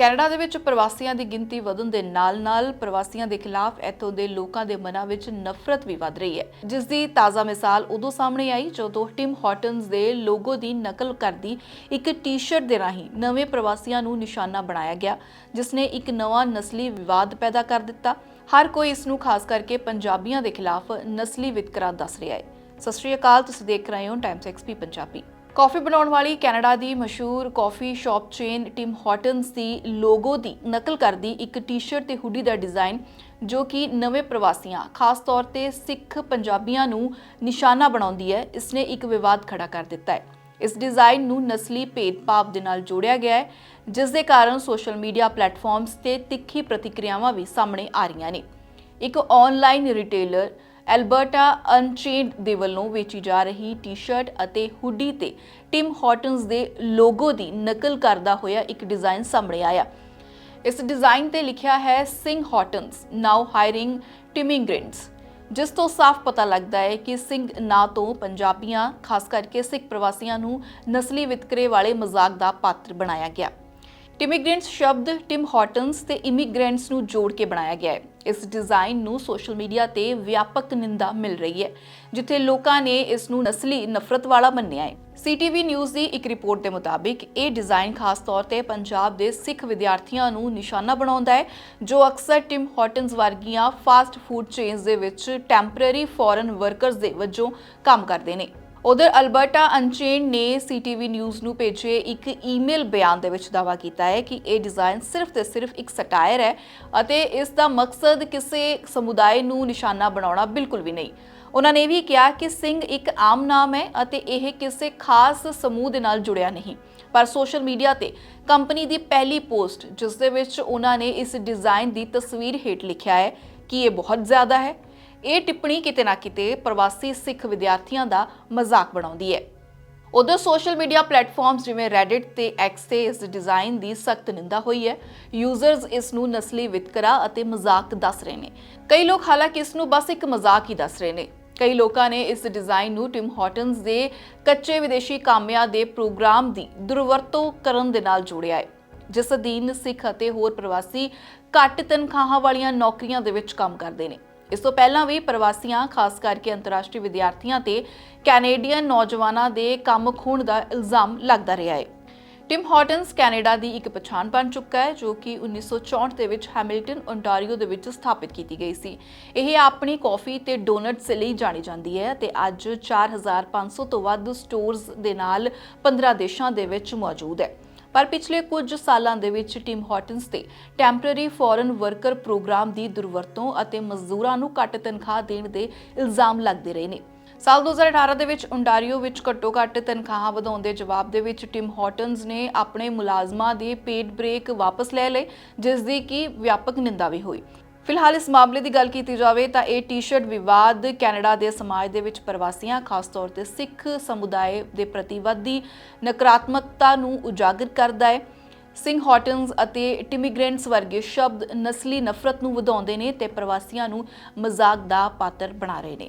Canada ਦੇ ਵਿੱਚ ਪ੍ਰਵਾਸੀਆਂ ਦੀ ਗਿਣਤੀ ਵਧਣ ਦੇ ਨਾਲ-ਨਾਲ ਪ੍ਰਵਾਸੀਆਂ ਦੇ ਖਿਲਾਫ ਇੱਥੋਂ ਦੇ ਲੋਕਾਂ ਦੇ ਮਨਾਂ ਵਿੱਚ ਨਫ਼ਰਤ ਵੀ ਵਧ ਰਹੀ ਹੈ। ਜਿਸ ਦੀ ਤਾਜ਼ਾ ਮਿਸਾਲ ਉਦੋਂ ਸਾਹਮਣੇ ਆਈ ਜਦੋਂ ਟਿਮ ਹਾਰਟਨਸ ਦੇ ਲੋਗੋ ਦੀ ਨਕਲ ਕਰਦੀ ਇੱਕ ਟੀ-ਸ਼ਰਟ ਦੇ ਰਾਹੀਂ ਨਵੇਂ ਪ੍ਰਵਾਸੀਆਂ ਨੂੰ ਨਿਸ਼ਾਨਾ ਬਣਾਇਆ ਗਿਆ, ਜਿਸ ਨੇ ਇੱਕ ਨਵਾਂ ਨਸਲੀ ਵਿਵਾਦ ਪੈਦਾ ਕਰ ਦਿੱਤਾ। ਹਰ ਕੋਈ ਇਸ ਨੂੰ ਖਾਸ ਕਰਕੇ ਪੰਜਾਬੀਆਂ ਦੇ ਖਿਲਾਫ ਨਸਲੀ ਵਿਤਕਰਾ ਦੱਸ ਰਿਹਾ ਹੈ। ਸਤਿ ਸ਼੍ਰੀ ਅਕਾਲ, ਤੁਸੀਂ ਦੇਖ ਰਹੇ ਹੋ ਟਾਈਮਸ ਐਕਸਪੀ ਪੰਜਾਬੀ। ਕਾਫੀ ਬਣਾਉਣ ਵਾਲੀ ਕੈਨੇਡਾ ਦੀ ਮਸ਼ਹੂਰ coffee shop chain Tim Hortons ਦੀ ਲੋਗੋ ਦੀ ਨਕਲ ਕਰਦੀ ਇੱਕ ਟੀ-ਸ਼ਰਟ ਤੇ ਹੁੱਡੀ ਦਾ ਡਿਜ਼ਾਈਨ, ਜੋ ਕਿ ਨਵੇਂ ਪ੍ਰਵਾਸੀਆਂ, ਖਾਸ ਤੌਰ ਤੇ ਸਿੱਖ ਪੰਜਾਬੀਆਂ ਨੂੰ ਨਿਸ਼ਾਨਾ ਬਣਾਉਂਦੀ ਹੈ। ਇਸਨੇ ਇੱਕ ਵਿਵਾਦ ਖੜਾ ਕਰ ਦਿੱਤਾ ਹੈ। ਇਸ ਡਿਜ਼ਾਈਨ ਨੂੰ ਨਸਲੀ ਭੇਦਭਾਵ ਦੇ ਨਾਲ ਜੋੜਿਆ ਗਿਆ ਹੈ, ਜਿਸ ਦੇ ਕਾਰਨ ਸੋਸ਼ਲ ਮੀਡੀਆ ਪਲੇਟਫਾਰਮਸ ਤੇ ਤਿੱਖੀ ਪ੍ਰਤੀਕਿਰਿਆਵਾਂ ਵੀ ਸਾਹਮਣੇ ਆ ਰਹੀਆਂ ਨੇ। ਇੱਕ ਆਨਲਾਈਨ ਰਿਟੇਲਰ ਐਲਬਰਟਾ ਅਨਚੇਨਡ ਦੇ ਵੱਲੋਂ ਵੇਚੀ ਜਾ ਰਹੀ ਟੀ-ਸ਼ਰਟ ਅਤੇ ਹੁੱਡੀ ਤੇ ਟਿਮ ਹਾਰਟਨਸ ਦੇ ਲੋਗੋ ਦੀ ਨਕਲ ਕਰਦਾ ਹੋਇਆ ਇੱਕ ਡਿਜ਼ਾਈਨ ਸਾਹਮਣੇ ਆਇਆ। ਇਸ ਡਿਜ਼ਾਈਨ ਤੇ ਲਿਖਿਆ ਹੈ ਸਿੰਘ ਹਾਰਟਨਸ ਨਾਓ ਹਾਇਰਿੰਗ ਟਿਮਿੰਗ੍ਰੈਂਟਸ ਜਿਸ ਤੋਂ ਸਾਫ਼ ਪਤਾ ਲੱਗਦਾ ਹੈ ਕਿ ਸਿੰਘ ਨਾਂ ਤੋਂ ਪੰਜਾਬੀਆਂ, ਖਾਸ ਕਰਕੇ ਸਿੱਖ ਪ੍ਰਵਾਸੀਆਂ ਨੂੰ ਨਸਲੀ ਵਿਤਕਰੇ ਵਾਲੇ ਮਜ਼ਾਕ ਦਾ ਪਾਤਰ ਬਣਾਇਆ ਗਿਆ। ਟਿਮਿਗ੍ਰੈਂਟਸ ਸ਼ਬਦ ਟਿਮ ਹਾਰਟਨਸ ਤੇ ਇਮੀਗ੍ਰੈਂਟਸ ਨੂੰ ਜੋੜ ਕੇ ਬਣਾਇਆ ਗਿਆ ਹੈ। ਇਸ ਡਿਜ਼ਾਈਨ ਨੂੰ ਸੋਸ਼ਲ ਮੀਡੀਆ ਤੇ ਵਿਆਪਕ ਨਿੰਦਾ ਮਿਲ ਰਹੀ ਹੈ, ਜਿੱਥੇ ਲੋਕਾਂ ਨੇ ਇਸ ਨੂੰ ਨਸਲੀ ਨਫ਼ਰਤ ਵਾਲਾ ਮੰਨਿਆ ਹੈ। ਸੀਟੀਵੀ ਨਿਊਜ਼ ਦੀ ਇੱਕ ਰਿਪੋਰਟ ਦੇ ਮੁਤਾਬਿਕ, ਇਹ ਡਿਜ਼ਾਈਨ ਖਾਸ ਤੌਰ ਤੇ ਪੰਜਾਬ ਦੇ ਸਿੱਖ ਵਿਦਿਆਰਥੀਆਂ ਨੂੰ ਨਿਸ਼ਾਨਾ ਬਣਾਉਂਦਾ ਹੈ, ਜੋ ਅਕਸਰ ਟਿਮ ਹਾਰਟਨਸ ਵਰਗੀਆਂ ਫਾਸਟ ਫੂਡ ਚੇਨਸ ਦੇ ਵਿੱਚ ਟੈਂਪਰੇਰੀ ਫੋਰਨ ਵਰਕਰਸ ਦੇ ਵਜੋਂ ਕੰਮ ਕਰਦੇ ਨੇ। ਉਧਰ ਅਲਬਰਟਾ ਅਨਚੇਨ ਨੇ ਸੀਟੀਵੀ ਨਿਊਜ਼ ਨੂੰ ਭੇਜੇ ਇੱਕ ਈਮੇਲ ਬਿਆਨ ਦੇ ਵਿੱਚ ਦਾਅਵਾ ਕੀਤਾ ਹੈ ਕਿ ਇਹ ਡਿਜ਼ਾਈਨ ਸਿਰਫ ਤੇ ਸਿਰਫ ਇੱਕ ਸਟਾਇਰ ਹੈ ਅਤੇ ਇਸ ਦਾ ਮਕਸਦ ਕਿਸੇ ਸਮੁਦਾਇ ਨੂੰ ਨਿਸ਼ਾਨਾ ਬਣਾਉਣਾ ਬਿਲਕੁਲ ਵੀ ਨਹੀਂ। ਉਹਨਾਂ ਨੇ ਇਹ ਵੀ ਕਿਹਾ ਕਿ ਸਿੰਘ ਇੱਕ ਆਮ ਨਾਮ ਹੈ ਅਤੇ ਇਹ ਕਿਸੇ ਖਾਸ ਸਮੂਹ ਦੇ ਨਾਲ ਜੁੜਿਆ ਨਹੀਂ। ਪਰ ਸੋਸ਼ਲ ਮੀਡੀਆ ਤੇ ਕੰਪਨੀ ਦੀ ਪਹਿਲੀ ਪੋਸਟ, ਜਿਸ ਦੇ ਵਿੱਚ ਉਹਨਾਂ ਨੇ ਇਸ ਡਿਜ਼ਾਈਨ ਦੀ ਤਸਵੀਰ ਹੇਠ ਲਿਖਿਆ ਹੈ ਕਿ ਇਹ ਬਹੁਤ ਜ਼ਿਆਦਾ ਹੈ। ਇਹ ਟਿੱਪਣੀ ਕਿਤੇ ਨਾ ਕਿਤੇ ਪ੍ਰਵਾਸੀ ਸਿੱਖ ਵਿਦਿਆਰਥੀਆਂ ਦਾ ਮਜ਼ਾਕ ਬਣਾਉਂਦੀ ਹੈ। ਉਧਰ ਸੋਸ਼ਲ ਮੀਡੀਆ ਪਲੇਟਫਾਰਮਸ ਜਿਵੇਂ ਰੈਡਿਟ ਤੇ ਐਕਸ ਤੇ ਇਸ ਡਿਜ਼ਾਈਨ ਦੀ ਸਖਤ ਨਿੰਦਾ ਹੋਈ ਹੈ। ਯੂਜ਼ਰਸ ਇਸ ਨੂੰ ਨਸਲੀ ਵਿਤਕਰਾ ਅਤੇ ਮਜ਼ਾਕ ਦੱਸ ਰਹੇ ਨੇ। ਕਈ ਲੋਕ ਹਾਲਾਂਕਿ ਇਸ ਨੂੰ ਬਸ ਇੱਕ ਮਜ਼ਾਕ ਹੀ ਦੱਸ ਰਹੇ ਨੇ। ਕਈ ਲੋਕਾਂ ਨੇ ਇਸ ਡਿਜ਼ਾਈਨ ਨੂੰ ਟਿਮ ਹਾਰਟਨਸ ਦੇ ਕੱਚੇ ਵਿਦੇਸ਼ੀ ਕਾਮਿਆਂ ਦੇ ਪ੍ਰੋਗਰਾਮ ਦੀ ਦੁਰਵਰਤੋਂ ਕਰਨ ਦੇ ਨਾਲ ਜੋੜਿਆ ਹੈ। ਜਿਸ ਅਧੀਨ ਸਿੱਖ ਅਤੇ ਹੋਰ ਪ੍ਰਵਾਸੀ ਘੱਟ ਤਨਖਾਹਾਂ ਵਾਲੀਆਂ ਨੌਕਰੀਆਂ ਦੇ ਵਿੱਚ ਕੰਮ ਕਰਦੇ ਨੇ। ਇਸ ਤੋਂ ਪਹਿਲਾਂ ਵੀ ਪ੍ਰਵਾਸੀਆਂ, ਖਾਸ ਕਰਕੇ ਅੰਤਰਰਾਸ਼ਟਰੀ ਵਿਦਿਆਰਥੀਆਂ ਤੇ ਕੈਨੇਡੀਅਨ ਨੌਜਵਾਨਾਂ ਦੇ ਕੰਮ ਖੋਣ ਦਾ ਇਲਜ਼ਾਮ ਲੱਗਦਾ ਰਿਹਾ ਹੈ। ਟਿਮ ਹਾਰਟਨਸ ਕੈਨੇਡਾ ਦੀ ਇੱਕ ਪਛਾਣ ਬਣ ਚੁੱਕਾ ਹੈ, ਜੋ ਕਿ 1964 ਦੇ ਵਿੱਚ ਹੈਮਿਲਟਨ ਓਨਟਾਰੀਓ ਦੇ ਵਿੱਚ ਸਥਾਪਿਤ ਕੀਤੀ ਗਈ ਸੀ। ਇਹ ਆਪਣੀ ਕਾਫੀ ਤੇ ਡੋਨਟਸ ਲਈ ਜਾਣੀ ਜਾਂਦੀ ਹੈ ਤੇ ਅੱਜ 4500 ਤੋਂ ਵੱਧ ਸਟੋਰਸ ਦੇ ਨਾਲ 15 ਦੇਸ਼ਾਂ ਦੇ ਵਿੱਚ ਮੌਜੂਦ ਹੈ। ਪਰ ਪਿਛਲੇ ਕੁਝ ਸਾਲਾਂ ਦੇ ਵਿੱਚ ਟਿਮ ਹਾਰਟਨਸ ਤੇ ਟੈਂਪਰੇਰੀ ਫੋਰਨ ਵਰਕਰ ਪ੍ਰੋਗਰਾਮ ਦੀ ਦੁਰਵਰਤੋਂ ਅਤੇ ਮਜ਼ਦੂਰਾਂ ਨੂੰ ਘੱਟ ਤਨਖਾਹ ਦੇਣ ਦੇ ਇਲਜ਼ਾਮ ਲੱਗਦੇ ਰਹੇ ਨੇ। ਸਾਲ 2018 ਦੇ ਵਿੱਚ ਓਨਟਾਰੀਓ ਵਿੱਚ ਘੱਟੋ-ਘੱਟ ਤਨਖਾਹਾਂ ਵਧਾਉਣ ਦੇ ਜਵਾਬ ਦੇ ਵਿੱਚ ਟਿਮ ਹਾਰਟਨਸ ਨੇ ਆਪਣੇ ਮੁਲਾਜ਼ਮਾਂ ਦੇ ਪੇਡ ਬ੍ਰੇਕ ਵਾਪਸ ਲੈ ਲਏ, ਜਿਸ ਦੀ ਕਿ ਵਿਆਪਕ ਨਿੰਦਾ ਵੀ ਹੋਈ। ਫਿਲਹਾਲ ਇਸ ਮਾਮਲੇ ਦੀ ਗੱਲ ਕੀਤੀ ਜਾਵੇ ਤਾਂ ਇਹ ਟੀ-ਸ਼ਰਟ ਵਿਵਾਦ ਕੈਨੇਡਾ ਦੇ ਸਮਾਜ ਦੇ ਵਿੱਚ ਪ੍ਰਵਾਸੀਆਂ, ਖਾਸ ਤੌਰ ਤੇ ਸਿੱਖ ਸਮੁਦਾਇ ਦੇ ਪ੍ਰਤੀ ਵੱਧਦੀ ਨਕਾਰਾਤਮਕਤਾ ਨੂੰ ਉਜਾਗਰ ਕਰਦਾ ਹੈ। ਸਿੰਘ ਹਾਰਟਨਸ ਅਤੇ ਟਿਮੀਗ੍ਰੈਂਟਸ ਵਰਗੇ ਸ਼ਬਦ ਨਸਲੀ ਨਫ਼ਰਤ ਨੂੰ ਵਧਾਉਂਦੇ ਨੇ ਤੇ ਪ੍ਰਵਾਸੀਆਂ ਨੂੰ ਮਜ਼ਾਕ ਦਾ ਪਾਤਰ ਬਣਾ ਰਹੇ ਨੇ।